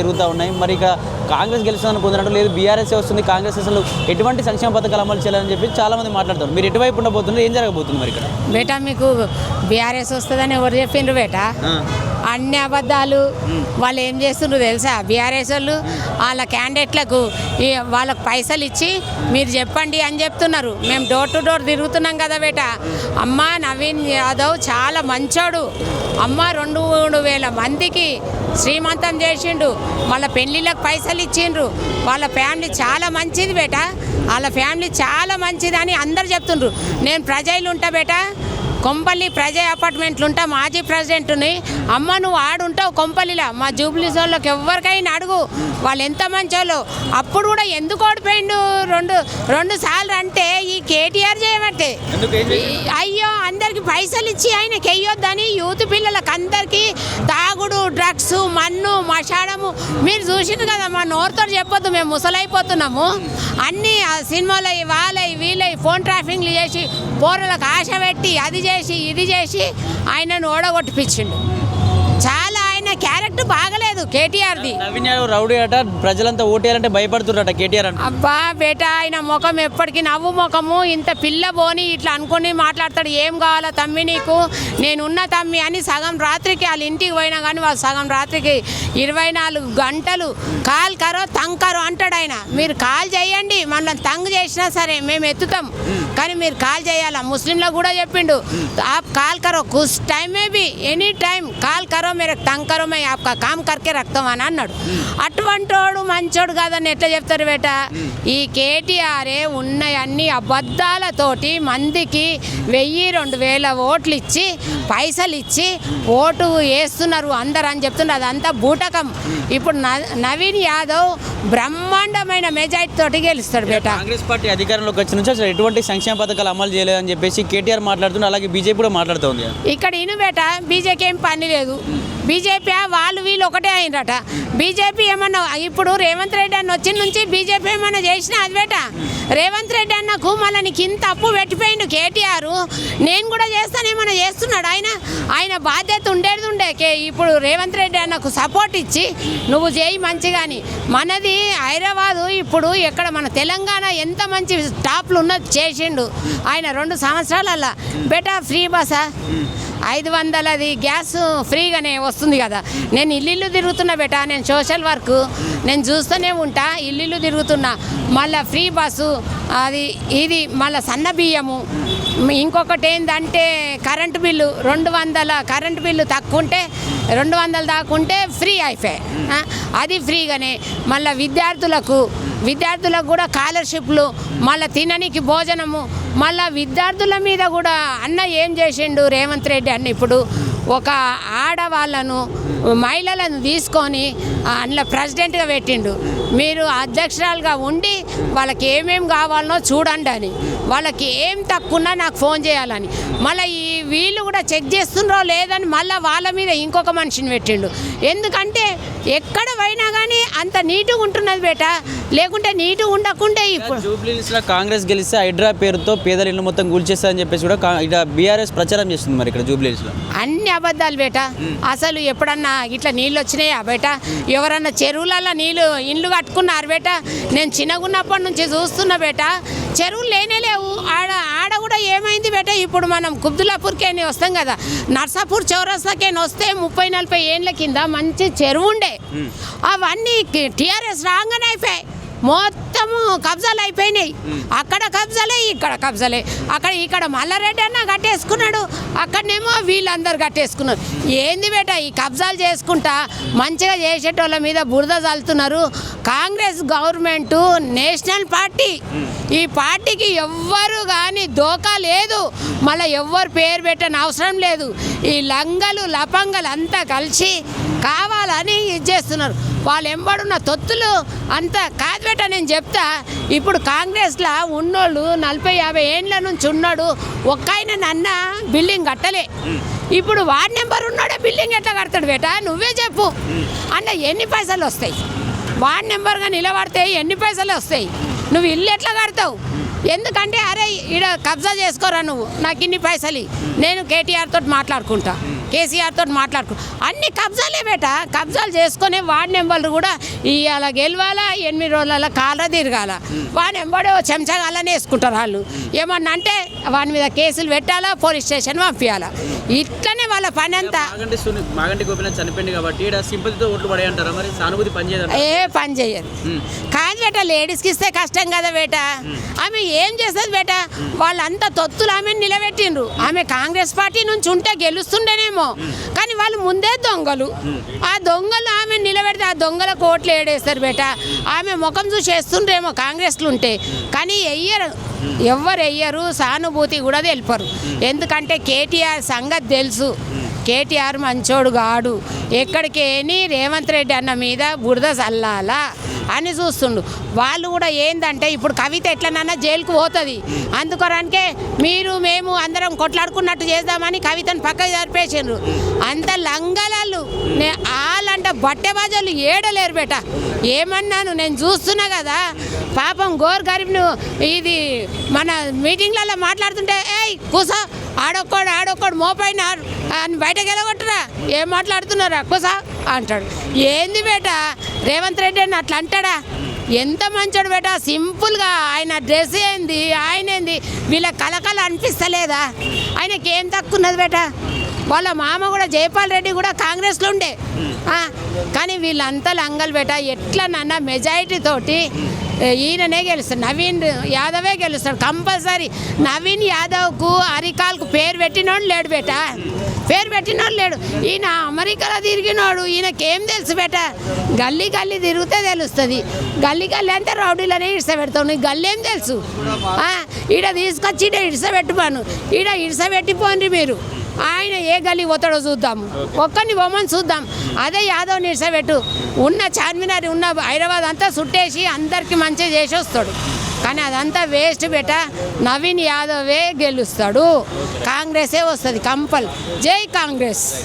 జరుగుతూ ఉన్నాయి. మరి ఇక కాంగ్రెస్ గెలుస్తుందని కొందరంటారు లేదు. బీఆర్ఎస్ వస్తుంది? కాంగ్రెస్ అసలు ఎటువంటి సంక్షేమ పథకాలు అమలు చేయాలని చెప్పి చాలా మంది మాట్లాడతారు. మీరు ఎటువైపు ఉండబోతున్నారు? ఏం జరగబోతుంది మరి ఇక్కడ? బేటా మీకు బీఆర్ఎస్ వస్తుందని ఎవరు చెప్పిండ్రు బేటా? అన్ని అబద్ధాలు వాళ్ళు ఏం చేస్తుండ్రు తెలుసా? బీఆర్ఎస్ వాళ్ళు వాళ్ళ క్యాండిడేట్లకు వాళ్ళకి పైసలు ఇచ్చి మీరు చెప్పండి అని చెప్తున్నారు. మేము డోర్ టు డోర్ తిరుగుతున్నాం కదా బేట. అమ్మ నవీన్ యాదవ్ చాలా మంచోడు. అమ్మ రెండు మూడు వేల మందికి శ్రీమంతం చేసిండు. వాళ్ళ పెళ్ళిళ్ళకి పైసలు ఇచ్చిండ్రు. వాళ్ళ ఫ్యామిలీ చాలా మంచిది బేట. వాళ్ళ ఫ్యామిలీ చాలా మంచిది అని అందరు చెప్తుండ్రు. నేను ప్రజలు ఉంటా బేటా. కొంపల్లి ప్రజా అపార్ట్మెంట్లు ఉంటా మాజీ ప్రెసిడెంట్ని అమ్మ నువ్వు ఆడుంటావు కొంపల్లిలా. మా జూబ్లీస్ వాళ్ళకి ఎవరికైనా అడుగు. వాళ్ళు ఎంత మంచోళ్ళు. అప్పుడు కూడా ఎందుకు ఓడిపోయిండు రెండు రెండు సార్లు అంటే ఈ కేటీఆర్ చేయబట్టే? ఈ- అయ్యో అందరికి పైసలు ఇచ్చి ఆయనకి వెయ్యొద్దని యూత్ పిల్లలకు అందరికీ తాగుడు మన్ను మషాడము మీరు చూసింది కదా మా నోరుతో చెప్పొద్దు మేము ముసలైపోతున్నాము. అన్నీ ఆ వాళ్ళై వీళ్ళై ఫోన్ ట్రాఫింగ్లు చేసి పోరలకు ఆశ పెట్టి అది చేసి ఇది చేసి ఆయనను ఓడగొట్టిపించిండు. ఆయన క్యారెక్టర్ బాగలేదు. కేటీఆర్ది. నవీన్ యాదవ్ రౌడీ అట ప్రజలంతా ఓటేయాలంటే భయపడుతున్నారట కేటీఆర్ అంటే. అబ్బా బేట ఆయన ముఖం ఎప్పటికీ నవ్వు ముఖము. ఇంత పిల్ల పోని ఇట్లా అనుకుని మాట్లాడతాడు ఏం కావాలా తమ్మి నీకు? నేనున్న తమ్మి అని సగం రాత్రికి వాళ్ళ ఇంటికి పోయినా కానీ వాళ్ళు సగం రాత్రికి ఇరవై నాలుగు గంటలు కాల్ కరో తంకరో అంటాడు ఆయన. మీరు కాల్ చేయండి మనల్ని తంగ్ చేసినా సరే మేము ఎత్తుతాం. కానీ మీరు కాల్ చేయాలా? ముస్లింలో కూడా చెప్పిండు. ఆ కాల్ కరో కుస్ time maybe any time call కరో మీరు తంకరో చేస్తారో మే ఆప్కా కామ్ కర్కే రక్తం అని అన్నాడు. అటువంటి వాడు మంచోడు కాదని ఎట్లా చెప్తారు బేట? ఈ కేటీఆర్ఏ ఉన్న అన్ని అబద్ధాలతోటి మందికి వెయ్యి రెండు వేల ఓట్లు ఇచ్చి పైసలు ఇచ్చి ఓటు వేస్తున్నారు అందరు అని చెప్తున్నారు అదంతా బూటకం. ఇప్పుడు న- నవీన్ యాదవ్ బ్రహ్మాండమైన మెజార్టీ తోటి గెలుస్తాడు బేట. కాంగ్రెస్ పార్టీ అధికారంలోకి వచ్చిన నుంచి అసలు ఎటువంటి సంక్షేమ పథకాలు అమలు చేయలేదని చెప్పేసి కేటీఆర్ మాట్లాడుతున్నారు అలాగే బీజేపీ కూడా మాట్లాడుతోంది. ఇక్కడ ఇను బేట బీజేపీ ఏం పని లేదు. బీజేపీ వాళ్ళు వీళ్ళు ఒకటే అయినరట. బీజేపీ ఏమన్నా ఇప్పుడు రేవంత్ రెడ్డి అన్న వచ్చిన నుంచి బీజేపీ ఏమన్నా చేసినా అది బేట. రేవంత్ రెడ్డి అన్నకు మళ్ళీ నీకు ఇంత అప్పు పెట్టిపోయిండు కేటీఆర్. నేను కూడా చేస్తానేమన్నా చేస్తున్నాడు ఆయన? ఆయన బాధ్యత ఉండేది ఉండే ఇప్పుడు రేవంత్ రెడ్డి అన్నకు సపోర్ట్ ఇచ్చి నువ్వు చేయి మంచిగాని. మనది హైదరాబాదు ఇప్పుడు ఇక్కడ మన తెలంగాణ ఎంత మంచి టాప్లు ఉన్నది చేసిండు. ఆయన రెండు సంవత్సరాలల్లా. బెటా ఫ్రీ బసా ఐదు వందలది గ్యాస్ ఫ్రీగానే వస్తుంది కదా. నేను ఇల్లు తిరుగుతున్నా బేటా నేను సోషల్ వర్క్. నేను చూస్తూనే ఉంటా ఇల్లు తిరుగుతున్నా. మళ్ళీ ఫ్రీ బస్సు అది ఇది మళ్ళీ సన్న బియ్యము. ఇంకొకటి ఏంటంటే కరెంటు బిల్లు రెండు వందల కరెంటు బిల్లు తక్కువ ఉంటే రెండు వందలు దాకుంటే ఫ్రీ అయిపోయాయి ఆ, అది ఫ్రీగానే. మళ్ళీ విద్యార్థులకు విద్యార్థులకు కూడా స్కాలర్షిప్లు మళ్ళీ తిననికి భోజనము మళ్ళీ విద్యార్థుల మీద కూడా అన్న ఏం చేసిండు రేవంత్ రెడ్డి అన్న ఇప్పుడు? ఒక ఆడవాళ్ళను మహిళలను తీసుకొని అందులో ప్రెసిడెంట్గా పెట్టిండు. మీరు అధ్యక్షురాలుగా ఉండి వాళ్ళకి ఏమేమి కావాలనో చూడండి అని. వాళ్ళకి ఏం తక్కువన్నా నాకు ఫోన్ చేయాలని. మళ్ళీ ఈ వీళ్ళు కూడా చెక్ చేస్తుండ్రో లేదని మళ్ళీ వాళ్ళ మీద ఇంకొక మనిషిని పెట్టిండు. ఎందుకంటే ఎక్కడ పోయినా అంత నీట్గా ఉంటున్నది బేట. లేకుంటే నీట్గా ఉండకుంటే ఇప్పుడు కాంగ్రెస్ గెలిస్తే హైడ్రా పేరుతో పేదల ఇల్లు మొత్తం కూల్చేస్తారని చెప్పేసి కూడా ఇక్కడ బీఆర్ఎస్ ప్రచారం చేస్తుంది మరి ఇక్కడ జూబ్లీస్లో. అన్ని అబద్ధాలు బేట. అసలు ఎప్పుడన్నా ఇట్లా నీళ్ళు వచ్చినాయా బేట? ఎవరన్నా చెరువులలో నీళ్ళు ఇండ్లు కట్టుకున్నారు బేట? నేను చిన్నగున్నప్పటి నుంచి చూస్తున్నా బేట. చెరువులు లేనే లేవు. ఆడ ఆడ కూడా ఏమైంది బేట? ఇప్పుడు మనం కుబ్దులాపూర్కేని వస్తాం కదా. నర్సాపూర్ చౌరస్తాకేని వస్తే ముప్పై నలభై ఏళ్ళ కింద మంచి చెరువు ఉండే అవన్నీ టీఆర్ఎస్ రాగానే అయిపోయాయి. మొత్తము కబ్జాలు అయిపోయినాయి. అక్కడ కబ్జాలే ఇక్కడ కబ్జాలే. అక్కడ ఇక్కడ మల్లారెడ్డి అన్న కట్టేసుకున్నాడు. అక్కడనేమో వీళ్ళందరూ కట్టేసుకున్నారు. ఏంది బేట ఈ కబ్జాలు చేసుకుంటా? మంచిగా చేసేటోళ్ళ మీద బురద చల్లుతున్నారు కాంగ్రెస్ గవర్నమెంట్ నేషనల్ పార్టీ. ఈ పార్టీకి ఎవ్వరు కానీ దోకా లేదు. మళ్ళీ ఎవ్వరు పేరు పెట్టని అవసరం లేదు. ఈ లంగలు లపంగలు అంతా కలిసి అని ఇది చేస్తున్నారు. వాళ్ళు ఎంబడున్న తొత్తులు అంతా కాదు బేట నేను చెప్తా. ఇప్పుడు కాంగ్రెస్లో ఉన్నోళ్ళు నలభై యాభై ఏండ్ల నుంచి ఉన్నాడు. ఒక్క ఆయన నన్న బిల్డింగ్ కట్టలే. ఇప్పుడు వార్డ్ నెంబర్ ఉన్నాడే బిల్డింగ్ ఎట్లా కడతాడు బేట? నువ్వే చెప్పు. అన్న ఎన్ని పైసలు వస్తాయి? వార్డ్ నెంబర్గా నిలబడితే ఎన్ని పైసలు వస్తాయి? నువ్వు ఇల్లు ఎట్లా కడతావు? ఎందుకంటే అరే ఈడ కబ్జా చేసుకోరా నువ్వు? నాకు ఇన్ని పైసలు నేను కేటీఆర్ తోటి మాట్లాడుకుంటా. కేసీఆర్ తోటి మాట్లాడుకు. అన్ని కబ్జాలే బేట. కబ్జాలు చేసుకునే వార్డు నెంబర్లు కూడా ఇవాళ గెలవాలా ఎనిమిది రోజుల కాళ్ళ తిరగాల. వాడిని ఎంబడో చెంచగాలని వేసుకుంటారు వాళ్ళు. ఏమన్నా అంటే వాని మీద కేసులు పెట్టాలా పోలీస్ స్టేషన్ పంపించాలా ఇట్లనే వాళ్ళ పని అంతా మాగంటి సుని మాగంటి గోపినాథ్ చనిపోయింది కాబట్టి ఇక్కడ సింపతితో ఓట్లు పడేయంటారా మరి? సానుభూతి పనిచేయదంట ఏ పని చేయదు. కాదు బేట లేడీస్కి ఇస్తే కష్టం కదా బేట. ఆమె ఏం చేస్తుంది బేట? వాళ్ళంతా తొత్తులు ఆమె నిలబెట్టిండ్రు. ఆమె కాంగ్రెస్ పార్టీ నుంచి ఉంటే గెలుస్తుండేనేమో. కానీ వాళ్ళు ముందే దొంగలు. ఆ దొంగలు ఆమె నిలబెడితే ఆ దొంగల కోట్లు ఏడేస్తారు బేట. ఆమె ముఖం చూసి వేస్తుండ్రేమో కాంగ్రెస్లు ఉంటే కానీ వెయ్యరు ఎవ్వరు వెయ్యరు సానుభూతి కూడా తెలిపరు. ఎందుకంటే కేటీఆర్ సంగతి తెలుసు. కేటీఆర్ మంచోడు గాడు. ఎక్కడికి రేవంత్ రెడ్డి అన్న మీద బురద చల్లాలా. అని చూస్తుండు. వాళ్ళు కూడా ఏందంటే ఇప్పుడు కవిత ఎట్లనన్నా జైలుకు పోతుంది. అందుకోరానికే మీరు మేము అందరం కొట్లాడుకున్నట్టు చేద్దామని కవితను పక్కకు జరిపేసిండ్రు. అంత లంగలాలు. వాళ్ళ వాళ్ళంట బట్టె బాజాలు ఏడలేరు బేట. ఏమన్నాను? నేను చూస్తున్నా కదా. పాపం గోర్ గరీబ్ను ఇది మన మీటింగ్లలో మాట్లాడుతుంటే ఏయ్ కూసా ఆడొక్కడు ఆడొక్కడు మోపైన అని బయటకు వెళ్ళగొట్టరా ఏం మాట్లాడుతున్నారా కుసా? అంటాడు. ఏంది బేట? రేవంత్ రెడ్డి అని అట్లా అంటాడా? ఎంత మంచోడు బేట? సింపుల్గా ఆయన డ్రెస్ ఏంది ఆయన ఏంది వీళ్ళ కలకల అనిపిస్తలేదా? ఆయనకి ఏం తక్కువ ఉన్నది బేట? వాళ్ళ మామ కూడా జయపాల్ రెడ్డి కూడా కాంగ్రెస్లో ఉండే. కానీ వీళ్ళంతా లంగలు బేట ఎట్లా నన్న మెజారిటీ తోటి ఈయననే గెలుస్తాడు. నవీన్ యాదవే గెలుస్తాడు. కంపల్సరీ నవీన్ యాదవ్కు అరికాల్కు పేరు పెట్టినోడు లేడు బేట. పేరు పెట్టినోడు లేడు. ఈయన అమెరికాలో తిరిగినోడు ఈయనకేం తెలుసు బేట? గల్లీ గల్లీ తిరిగితే తెలుస్తుంది. గల్లీ గల్లీ అంటే రౌడీలనే ఇడిస పెడతావు నీకు గల్లీ ఏం తెలుసు ఈడ తీసుకొచ్చి ఈడ ఇడిస పెట్టుమాను ఈడ ఇడిస పెట్టిపోండి మీరు. ఆయన ఏ గల్లీ పోతాడో చూద్దాము. ఒక్కరిని బొమ్మని చూద్దాం. అదే యాదవ్ నిడిసబెట్టు ఉన్న చార్మినార్ ఉన్న హైదరాబాద్ అంతా చుట్టేసి అందరికి మంచిగా చేసి వస్తాడు. కానీ అదంతా వేస్ట్ బెట. నవీన్ యాదవే గెలుస్తాడు. కాంగ్రెసే వస్తుంది. కంపల్. జై కాంగ్రెస్.